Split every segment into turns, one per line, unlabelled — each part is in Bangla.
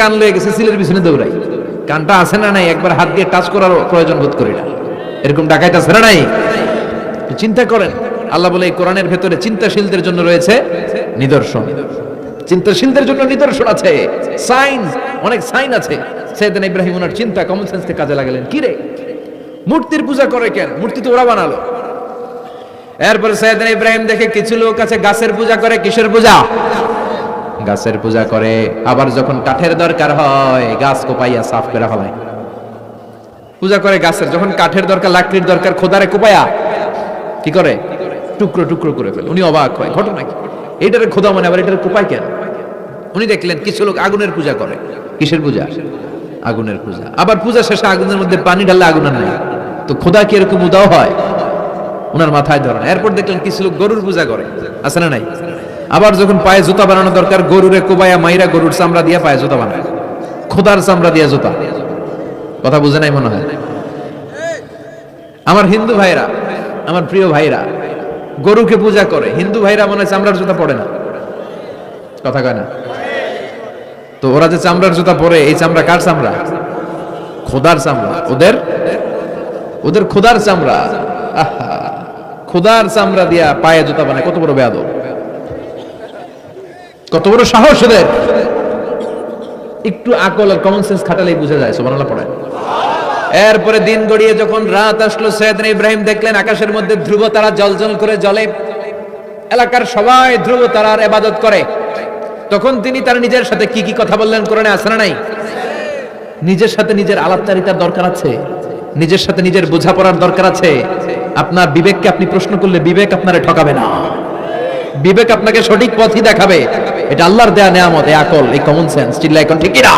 কান লয়ে গেছে, সিলের পিছনে দৌড়াই কানটা আছে না নাই, একবার হাত দিয়ে টাচ করার প্রয়োজন বোধ করি না। এরকম ডাকাইতে আছে না নাই? চিন্তা করেন। আল্লাহ বলে, এই কোরআনের ভেতরে চিন্তাশীলদের জন্য রয়েছে নিদর্শন। চিন্তাশীলদের জন্য নিদর্শন আছে। সাইন, অনেক সাইন আছে। সৈয়দিন ইব্রাহিম ওনার চিন্তা কমন সেন্সকে কাজে লাগালেন। কি রে? মূর্তির পূজা করে কেন? মূর্তি তো ওরা বানালো। এরপরে সৈয়দিন ইব্রাহিম দেখে, কিছু লোক আছে, গাছের পূজা করে, কিসের পূজা? গাছের পূজা করে। আবার যখন কাঠের দরকার হয়, গাছ কোপাইয়া সাফ করে ফেলায় পূজা করে গাছের, যখন কাঠের দরকার, লাকড়ির দরকার, খোদারে কোপায়া কি করে? টুকরো টুকরো করে ফেলে। উনি অবাক হয়, ঘটনা কি? এইটারে খোদা মানে আবার এটার কোপায় কেন? উনি দেখলেন, কিছু লোক আগুনের পূজা করে। কিসের পূজা? আগুনের পূজা। আবার পূজা শেষে আগুনের মধ্যে পানি ঢাললে আগুন আর নাই। তো খোদা কি এরকম উদাও হয়? ওনার মাথায় ধরেন। এরপর দেখলেন, কিছু লোক গরুর পূজা করে। আছে না নাই? আবার যখন পায়ে জুতা বানানো দরকার, গরুরে কোবায়া মাইরা গরুর চামড়া দিয়ে পায়ে জুতা বানায়। খোদার চামড়া দিয়ে জুতা। কথা বুঝে নাই মনে হয়? আমার হিন্দু ভাইরা, আমার প্রিয় ভাইরা, গরুকে পূজা করে, হিন্দু ভাইরা মনে হয় চামড়ার জুতা পড়ে না? কথা কয় না? তো ওরা যে চামড়ার জুতা পরে, এই চামড়া কার চামড়া? খোদার চামড়া। ওদের? ওদের খোদার চামড়া। খোদার চামড়া দিয়া পায়ে জুতা বানায়, কত বড় বেয়াদব। কত বড় সাহস ওদের একটু আকল আর কমন সেন্স খাটালেই বুঝা যায়, সুবহানাল্লাহ পড়ে। এরপরে দিন গড়িয়ে যখন রাত আসলো, সৈয়দনা ইব্রাহিম দেখলেন আকাশের মধ্যে ধ্রুব তারা জলজল করে জ্বলে এলাকার সবাই ধ্রুব তারার ইবাদত করে। তখন তিনি তার নিজের সাথে কি কি কথা বললেন কোরআনে আছে না নাই? নিজের সাথে নিজের আলাপচারিতার দরকার আছে। নিজের সাথে নিজের বোঝাপড়ার দরকার আছে। আপনার বিবেককে আপনি প্রশ্ন করলে বিবেক আপনারে ঠকাবে না। বিবেক আপনাকে সঠিক পথই দেখাবে এটা আল্লাহর দেয়া নেয়ামত এই আকল এই কমন সেন্স চিল্লা এখন ঠিক না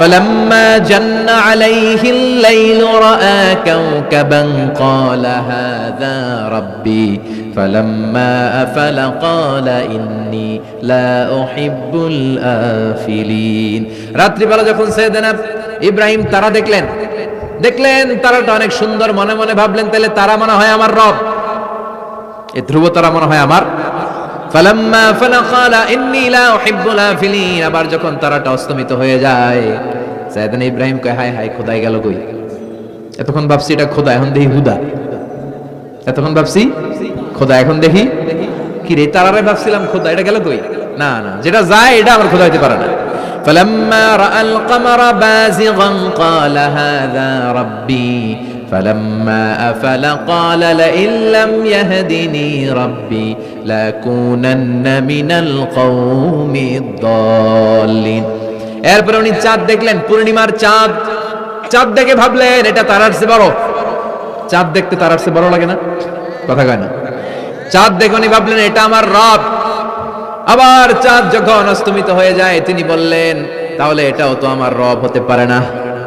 فلما جن عليه الليل رأى كوكبا قال هذا ربي فلما أفل قال إني لا أحب الآفلين রাত্রি বেলা যখন সৈয়দনা ইব্রাহিম তারা দেখলেন দেখলেন তারাটা অনেক সুন্দর মনে মনে ভাবলেন তাহলে তারা মনে হয় আমার রব এ ধ্রুব তারা মনে হয় আমার ফালাম্মা ফালা ক্বালা ইন্নী লা উহিব্বুল আফিলিন আবার যখন তারাটা অস্তমিত হয়ে যায় সাইয়েদনা ইব্রাহিম কয় হায় হায় খোদাই গেল কই এতক্ষণ ভাবছি এটা খোদা এখন দেখি হুদা এতক্ষণ ভাবছি খোদা এখন দেখি কি রে তারারে ভাবছিলাম খোদা এটা গেল কই না না যেটা যায় এটা আমার খোদা হইতে পারে না فلما راى القمر بازغا قال هذا ربي فلما افل قال لئن لم يهدني ربي لاكونن من القوم الضالين এরপরে উনি চাঁদ দেখলেন পূর্ণিমার চাঁদ চাঁদ দেখে ভাবলেন এটা তারার চেয়ে বড় চাঁদ দেখতে তারার চেয়ে বড় লাগে না কথা কয় না চাঁদ দেখে উনি ভাবলেন এটা আমার রব আবার চাঁদ যখন অস্তমিত হয়ে যায় তিনি বললেন তাহলে এটাও তো আমার রব হতে পারে না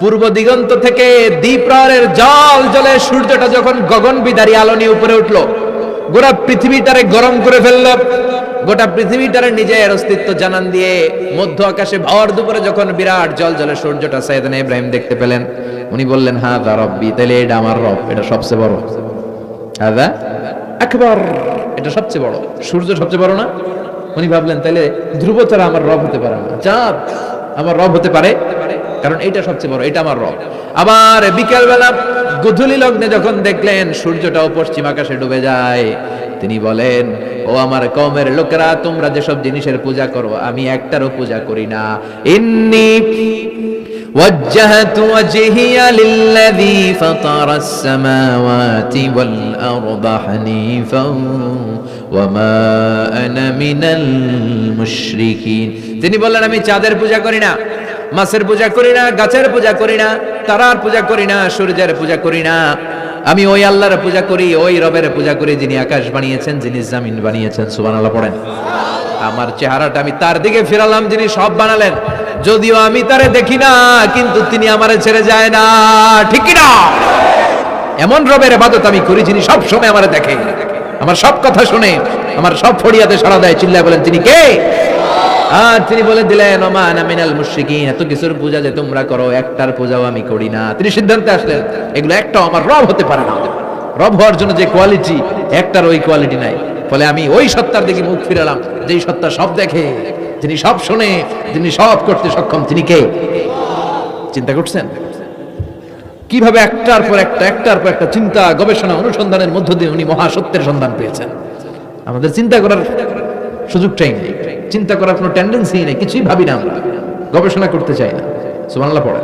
পূর্ব দিগন্ত থেকে দ্বীপ্রহরের জল জলে সূর্যটা যখন গগন বিদারী আলো নিয়ে উপরে উঠল, গোটা পৃথিবীটারে গরম করে ফেলল। গোটা পৃথিবীটারে নিজের অস্তিত্ব জানান দিয়ে মধ্য আকাশে ভর দুপুরে যখন বিরাট জল জলে সূর্যটা সাইদানা ইব্রাহিম দেখতে পেলেন, উনি বললেন হ্যাঁ দা রব্বি তাহলে এটা আমার রব, এটা সবচেয়ে বড়। হাদা একবার এটা সবচেয়ে বড়। সূর্য সবচেয়ে বড় না? উনি ভাবলেন তাহলে ধ্রুব তারা আমার রব হতে পারে না। চাঁদ আমার রব হতে পারে? কারণ এটা সবচেয়ে বড় এটা আমার রব আবার বিকেল বেলা গধূলি লগ্নে যখন দেখলেন সূর্যটাও পশ্চিম আকাশে ডুবে যায় তিনি বলেন ও আমার কমের লোকেরা তোমরা যেসব জিনিসের পূজা করো আমি একটারও পূজা করি না ইন্নি وجهت وجهي للذي فطر السماوات والأرض حنيفا وما أنا من المشركين তিনি বললেন আমি চাঁদের পূজা করি না মাছের পূজা করি না, গাছের পূজা করি না, তারার পূজা করি না, সূর্যের পূজা করি না। আমি ওই আল্লাহর পূজা করি, ওই রবের পূজা করি যিনি আকাশ বানিয়েছেন, যিনি জামিন বানিয়েছেন, সুবহানাল্লাহ পড়েন। আমার চেহারাটা আমি তার দিকে ফিরালাম, যিনি সব বানালেন। যদিও আমি তারে দেখি না, কিন্তু তিনি আমারে ছেড়ে যায় না, ঠিক না এমন রবের ইবাদত আমি করি যিনি সব সময় আমারে দেখে। আমার সব কথা শুনে, আমার সব ফড়িয়াতে সাড়া দেয়, চিল্লায় বলেন, তিনি কে? আর তিনি বলে দিলেন ওমান আমিনাল মুশরিকিন, এত কিছুর পূজা যে তোমরা করো, একটার পূজাও আমি করি না। তিনি সিদ্ধান্তে আসলেন, এগুলো একটাও আমার রব হতে পারে না। রব হওয়ার জন্য যে কোয়ালিটি একটার ওই কোয়ালিটি নাই। ফলে আমি ওই সত্তার দিকে মুখ ফিরালাম, যেই সত্তা সব দেখে, যিনি সব শোনে, যিনি সব করতে সক্ষম, তিনি কে? চিন্তা করছেন? কীভাবে একটার পর একটা, একটার পর একটা চিন্তা, গবেষণা, অনুসন্ধানের মধ্য দিয়ে উনি মহাসত্যের সন্ধান পেয়েছেন? আমাদের চিন্তা করার সুযোগটাই নেই। চিন্তা করার কোনো টেন্ডেন্সি নেই, কিছুই ভাবি না আমরা। গবেষণা করতে চাই না। সুবহানাল্লাহ পড়ে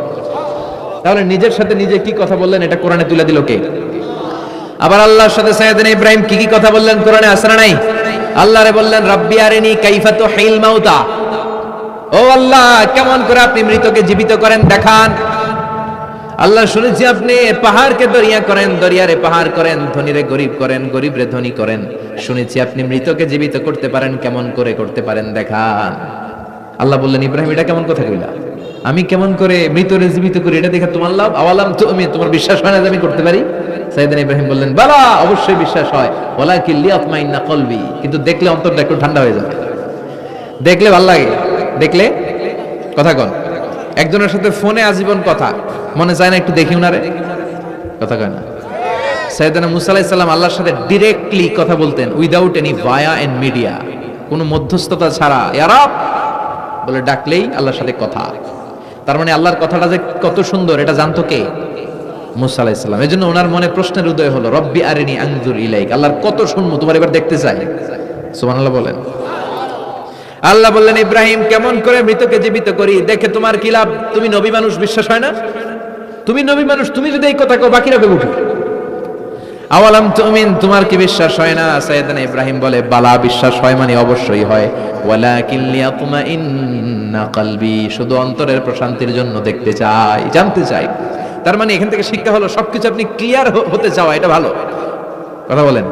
তাহলে নিজের সাথে নিজে কি কথা বললেন, এটা কোরআনে তুলে দিল কে? আবার আল্লাহর সাথে সাইয়েদনা ইব্রাহিম কি কি কথা বললেন, কোরআনে আসরা নাই? আল্লাহরে বললেন, রাব্বি আরিনি কাইফা তুহিল মাউতা। ও আল্লাহ, কেমন করে আপনি মৃতকে জীবিত করেন, দেখান। আল্লাহ শুনেছি আপনি পাহাড়কে দরিয়া করেন, দরিয়ারে পাহাড় করেন, ধনীরে গরিব করেন, গরিবরে ধনী করেন। শুনেছি আপনি মৃতকে জীবিত করতে পারেন, কেমন করে করতে পারেন দেখান। আল্লাহ বললেন, ইব্রাহিম, এটা কেমন কথা কইলা? আমি কেমন করে মৃতরে জীবিত করি, এটা দেখে তোমার লাভ? আওয়ালাম তো আমি, তোমার বিশ্বাস হয় না যে আমি করতে পারি? সাইদান ইব্রাহিম বললেন, বালা, অবশ্যই বিশ্বাস হয়। ওলা কি লিয়াতমাইন্না কলবি। কিন্তু দেখলে অন্তরটা একটু ঠান্ডা হয়ে যাবে। দেখলে ভালো লাগে? দেখলে? কথা কন। একজনের সাথে ফোনে আজীবন কথা। মনে চায় না একটু দেখি উনারে? কথা কয় না। সৈয়দানা মুসা আলাইহিস সালাম আল্লাহর সাথে ডিরেক্টলি কথা বলতেন without any via and media কোনো মধ্যস্থতা ছাড়া। ইয়ারাব বলে ডাকলেই আল্লাহর সাথে কথা। তার মানে আল্লাহর কথাটা যে কত সুন্দর, এটা জানতো কে? মুসা আলাইহিস সালাম। এই জন্য ওনার মনে প্রশ্নের উদয় হলো, রব্বি আরিনি আনজুর ইলাইক। আল্লাহর কত শুনব, তোমার এবার দেখতে চাই। সুবহানাল্লাহ বলেন। আল্লাহ বললেন, ইব্রাহিম, কেমন করে মৃতকে জীবিত করি? দেখে তোমার কি লাভ? তুমি নবী মানুষ, বিশ্বাস হয় না? তুমি নবী মানুষ, তুমি যদি এই কথা কো বাকিরা উঠে আওয়ালাম তুমিন, তোমার কি বিশ্বাস হয় না? সাইয়েদনা ইব্রাহিম বলে, বালা, বিশ্বাস হয় মানে অবশ্যই হয়। ওয়ালাকিন লিয়াতমাইন্না কলবি, শুধু অন্তরের প্রশান্তির জন্য দেখতে চাই, জানতে চাই। তার মানে এখান থেকে শিক্ষা হলো, সবকিছু আপনি ক্লিয়ার হতে চাওয়া এটা ভালো। কথা বলেন,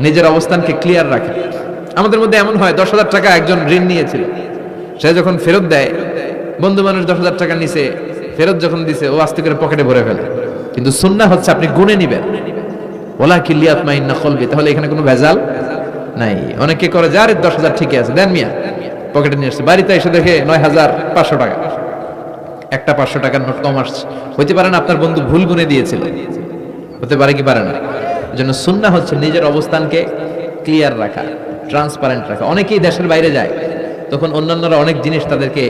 নিজের অবস্থানকে ক্লিয়ার রাখেন। আমাদের মধ্যে এমন হয়, দশ হাজার টাকা একজন ঋণ নিয়েছিল। সে যখন ফেরত দেয়, বন্ধু মানুষ দশ হাজার টাকা নিছে, ফেরত যখন দিছে, ও আস্তে করে পকেটে ভরে ফেলে। কিন্তু সুন্না হচ্ছে আপনি গুনে নিবেন। ওলা কিল্লিয়াত মাইন না কলবি, তাহলে এখানে কোনো ভেজাল নাই। অনেকে করে, যে আরে দশ হাজার ঠিকই আছে, দেন মিয়া। পকেটে নিয়ে আসছে, বাড়িতে এসে দেখে নয় হাজার পাঁচশো টাকা। একটা পাঁচশো টাকার নোট কম আসছে। হইতে পারে না আপনার বন্ধু ভুল গুনে দিয়েছিল। হতে পারে কি পারে না? জন্য সুন্না হচ্ছে নিজের অবস্থানকে ক্লিয়ার রাখা। ট্রান্সপারেন্ট রাখা। অনেকেই দেশের বাইরে যায়, তখন অন্যান্যরা অনেক জিনিস তাদেরকে,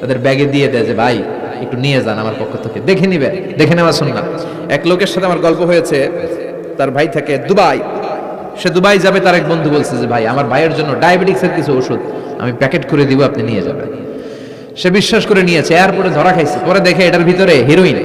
তাদের ব্যাগে দিয়ে দেয় যে, ভাই, একটু নিয়ে যান আমার পক্ষ থেকে। দেখে নিবে, দেখে নেওয়া শুননা এক লোকের সাথে আমার গল্প হয়েছে, তার ভাই থাকে দুবাই। সে দুবাই যাবে, তার এক বন্ধু বলছে যে, ভাই, আমার ভাইয়ের জন্য ডায়াবেটিক্সের কিছু ওষুধ আমি প্যাকেট করে দিব, আপনি নিয়ে যাবেন। সে বিশ্বাস করে নিয়েছে, এয়ারপোর্টে ধরা খাইছে, পরে দেখে এটার ভিতরে হিরোইন